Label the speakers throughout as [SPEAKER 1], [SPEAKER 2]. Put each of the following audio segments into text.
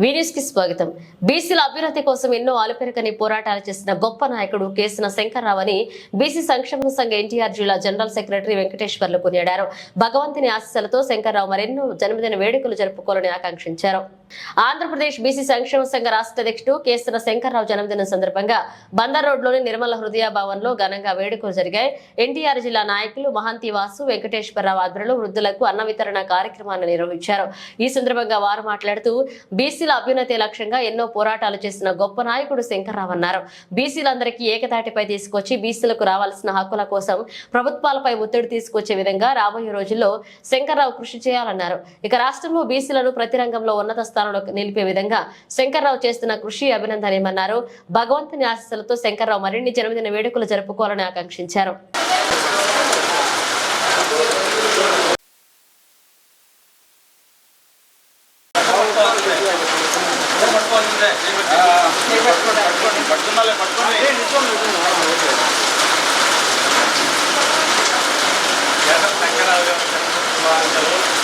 [SPEAKER 1] వీడియోస్కి స్వాగతం. బీసీల అభ్యున్నతి కోసం ఎన్నో అలుపెరకని పోరాటాలు చేసిన గొప్ప నాయకుడు కేసిన శంకర్రావు అని బీసీ సంక్షేమ సంఘ ఎన్టీఆర్ జిల్లా జనరల్ సెక్రటరీ వెంకటేశ్వర్లు కొనియాడారు. భగవంతుని ఆశీస్సులతో శంకర్రావు మరెన్నో జన్మదిన వేడుకలు జరుపుకోవాలని ఆకాంక్షించారు. ఆంధ్రప్రదేశ్ బీసీ సంక్షేమ సంఘ రాష్ట్ర అధ్యక్షుడు కేసన శంకర్రావు జన్మదినం సందర్భంగా బందర్ రోడ్లోని నిర్మల హృదయ భవన్లో ఘనంగా వేడుకలు జరిగాయి. ఎన్టీఆర్ జిల్లా నాయకులు మహంతి వాసు వెంకటేశ్వరరావు ఆధ్వర్యంలో వృద్ధులకు అన్న వితరణ కార్యక్రమాన్ని నిర్వహించారు. ఈ సందర్భంగా వారు మాట్లాడుతూ బీసీ బీసీల అభ్యున్నతి లక్ష్యంగా ఎన్నో పోరాటాలు చేసిన గొప్ప నాయకుడు శంకర్రావు అన్నారు. బీసీలందరికీ ఏకతాటిపై తీసుకొచ్చి బీసీలకు రావాల్సిన హక్కుల కోసం ప్రభుత్వాలపై ఒత్తిడి తీసుకొచ్చే విధంగా రాబోయే రోజుల్లో శంకర్రావు కృషి చేయాలన్నారు. ఇక రాష్ట్రంలో బీసీలను ప్రతి రంగంలో ఉన్నత స్థానంలో నిలిపే విధంగా శంకర్రావు చేస్తున్న కృషి అభినందనేమన్నారు భగవంతుని ఆశస్సులతో శంకర్రావు మరిన్ని జన్మదిన వేడుకలు జరుపుకోవాలని ఆకాంక్షించారు.
[SPEAKER 2] வாருங்கள்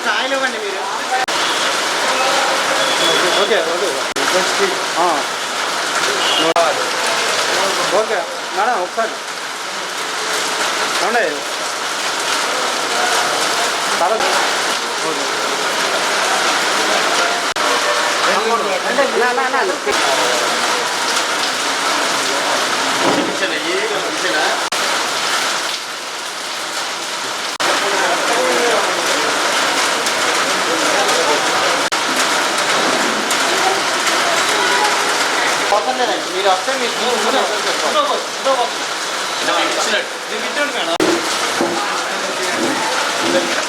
[SPEAKER 2] వదిలేయండి అవి కాయలు ఇవ్వండి మీరు ఓకే ఓకే ఆ. ఓకే మేడం ఒకసారి ఏమండి చాలా ఓకే నా, నా, మీరు వస్తే మీరు చూసుకుని
[SPEAKER 3] ఇది మీకు ఇచ్చినట్టు. వాళ్ళు ఇష్టపడిన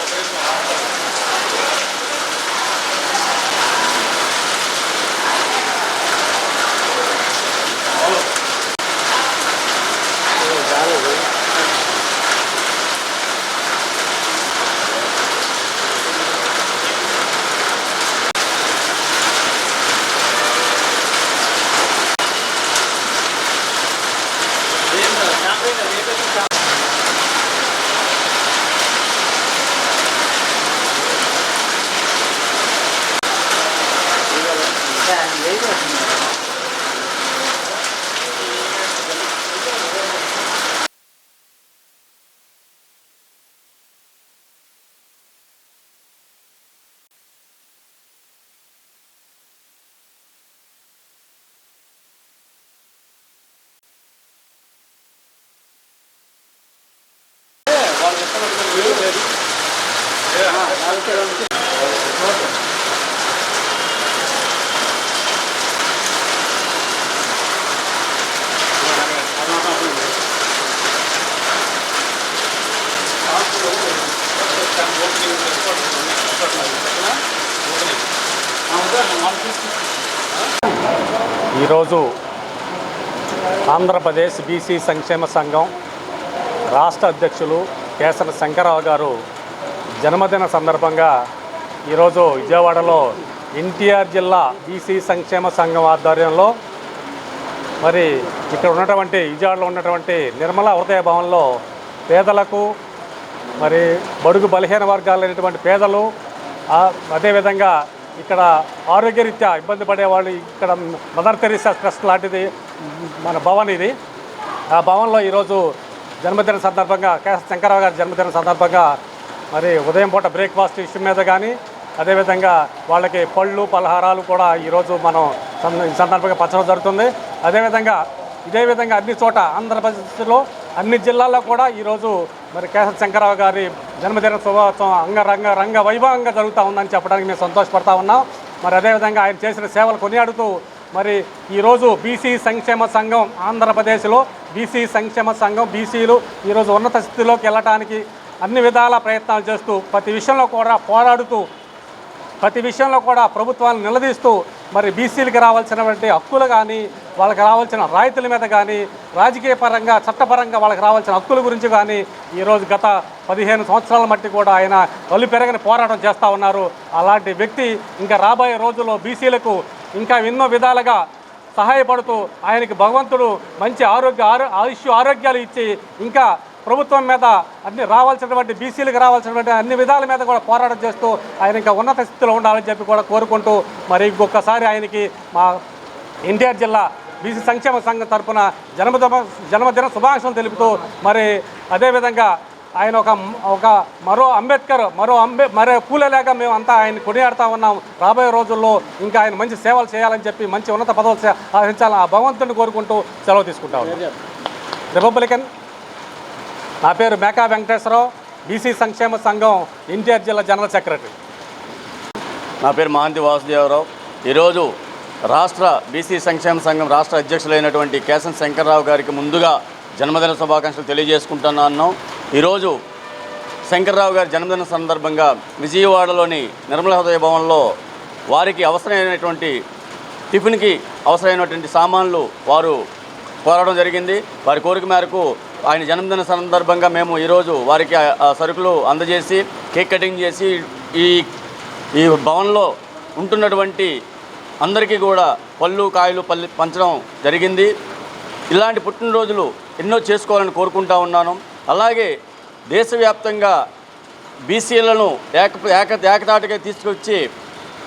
[SPEAKER 4] ఈరోజు ఆంధ్రప్రదేశ్ బీసీ సంక్షేమ సంఘం రాష్ట్ర అధ్యక్షులు కేసర శంకరరావు గారు జన్మదిన సందర్భంగా ఈరోజు విజయవాడలో ఎన్టీఆర్ జిల్లా బీసీ సంక్షేమ సంఘం ఆధ్వర్యంలో మరి ఇక్కడ ఉన్నటువంటి విజయవాడలో ఉన్నటువంటి నిర్మల హృదయ భవన్లో పేదలకు మరి బడుగు బలహీన వర్గాలైనటువంటి పేదలు అదేవిధంగా ఇక్కడ ఆరోగ్యరీత్యా ఇబ్బంది పడేవాళ్ళు ఇక్కడ మదర్ తెరీసా ట్రస్ట్ లాంటిది మన భవన్ ఇది. ఆ భవన్లో ఈరోజు జన్మదిన సందర్భంగా కె శంకరరావు గారి జన్మదిన సందర్భంగా మరి ఉదయం పూట బ్రేక్ఫాస్ట్ ఇష్యూ మీద కానీ అదేవిధంగా వాళ్ళకి పళ్ళు పలహారాలు కూడా ఈరోజు మనం ఈ సందర్భంగా పచ్చడం జరుగుతుంది. అదేవిధంగా ఇదే విధంగా అన్ని చోట ఆంధ్రప్రదేశ్లో అన్ని జిల్లాల్లో కూడా ఈరోజు మరి కేశవ శంకరరావు గారి జన్మదిన శుభోత్సవం అంగరంగ రంగ వైభవంగా జరుగుతూ ఉందని చెప్పడానికి మేము సంతోషపడతా ఉన్నాం. మరి అదేవిధంగా ఆయన చేసిన సేవలు కొనియాడుతూ మరి ఈరోజు బీసీ సంక్షేమ సంఘం ఆంధ్రప్రదేశ్లో బీసీ సంక్షేమ సంఘం బీసీలు ఈరోజు ఉన్నత స్థితిలోకి వెళ్ళటానికి అన్ని విధాల ప్రయత్నాలు చేస్తూ ప్రతి విషయంలో కూడా పోరాడుతూ ప్రతి విషయంలో కూడా ప్రభుత్వాలను నిలదీస్తూ మరి బీసీలకు రావాల్సినటువంటి హక్కులు కానీ వాళ్ళకి రావాల్సిన రాయితీల మీద కానీ రాజకీయ పరంగా చట్టపరంగా వాళ్ళకి రావాల్సిన హక్కుల గురించి కానీ ఈరోజు గత పదిహేను సంవత్సరాల మట్టి కూడా ఆయన ఒళ్ళు పెరగని పోరాటం చేస్తూ ఉన్నారు. అలాంటి వ్యక్తి ఇంకా రాబోయే రోజుల్లో బీసీలకు ఇంకా ఎన్నో విధాలుగా సహాయపడుతూ ఆయనకి భగవంతుడు మంచి ఆరోగ్య ఆరో ఆయుష్ ఆరోగ్యాలు ఇచ్చి ఇంకా ప్రభుత్వం మీద అన్ని రావాల్సినటువంటి బీసీలకు రావాల్సినటువంటి అన్ని విధాల మీద కూడా పోరాటం చేస్తూ ఆయన ఇంకా ఉన్నత స్థితిలో ఉండాలని చెప్పి కూడా కోరుకుంటూ మరి ఇంకొకసారి ఆయనకి మా ఎన్టీఆర్ జిల్లా బీసీ సంక్షేమ సంఘం తరపున జన్మదిన జన్మదిన శుభాకాంక్షలు తెలుపుతూ మరి అదేవిధంగా ఆయన ఒక ఒక మరో అంబేద్కర్ మరో అంబే మరో పూలలేక మేము అంతా ఆయన కొనియాడుతూ ఉన్నాం. రాబోయే రోజుల్లో ఇంకా ఆయన మంచి సేవలు చేయాలని చెప్పి మంచి ఉన్నత పదవులు సాధించాలని ఆ భగవంతుని కోరుకుంటూ సెలవు తీసుకుంటా రిపబ్లికన్ నా పేరు మేకా వెంకటేశ్వరరావు బీసీ సంక్షేమ సంఘం ఎన్టీఆర్ జిల్లా జనరల్ సెక్రటరీ.
[SPEAKER 3] నా పేరు మహాంతి వాసుదేవరావు. ఈరోజు రాష్ట్ర బీసీ సంక్షేమ సంఘం రాష్ట్ర అధ్యక్షులైనటువంటి కేశన్ శంకర్రావు గారికి ముందుగా జన్మదిన శుభాకాంక్షలు తెలియజేసుకుంటున్నాను ఈరోజు శంకర్రావు గారి జన్మదిన సందర్భంగా విజయవాడలోని నిర్మల హృదయ భవన్లో వారికి అవసరమైనటువంటి టిఫిన్కి అవసరమైనటువంటి సామాన్లు వారు కోరడం జరిగింది. వారి కోరిక మేరకు ఆయన జన్మదిన సందర్భంగా మేము ఈరోజు వారికి ఆ- సరుకులు అందజేసి కేక్ కటింగ్ చేసి ఈ ఈ భవన్లో ఉంటున్నటువంటి అందరికీ కూడా పళ్ళు కాయలు పల్లి పంచడం జరిగింది. ఇలాంటి పుట్టినరోజులు ఎన్నో చేసుకోవాలని కోరుకుంటా ఉన్నాను. అలాగే దేశవ్యాప్తంగా బీసీలను ఏక ఏక ఏకతాటిగా తీసుకొచ్చి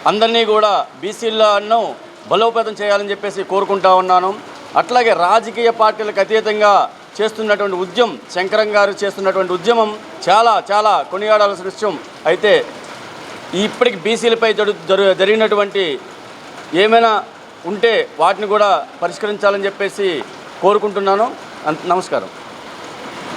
[SPEAKER 3] అందరినీ కూడా బీసీలను బలోపేతం చేయాలని చెప్పేసి కోరుకుంటా ఉన్నాను. అట్లాగే రాజకీయ పార్టీలకు అతీతంగా చేస్తున్నటువంటి ఉద్యమం శంకరం గారు చేస్తున్నటువంటి ఉద్యమం చాలా చాలా కొనియాడాల్సిన విషయం. అయితే ఇప్పటికి బీసీలపై జరు- జరిగినటువంటి ఏమైనా ఉంటే వాటిని కూడా పరిష్కరించాలని చెప్పేసి కోరుకుంటున్నాను. అంత- నమస్కారం.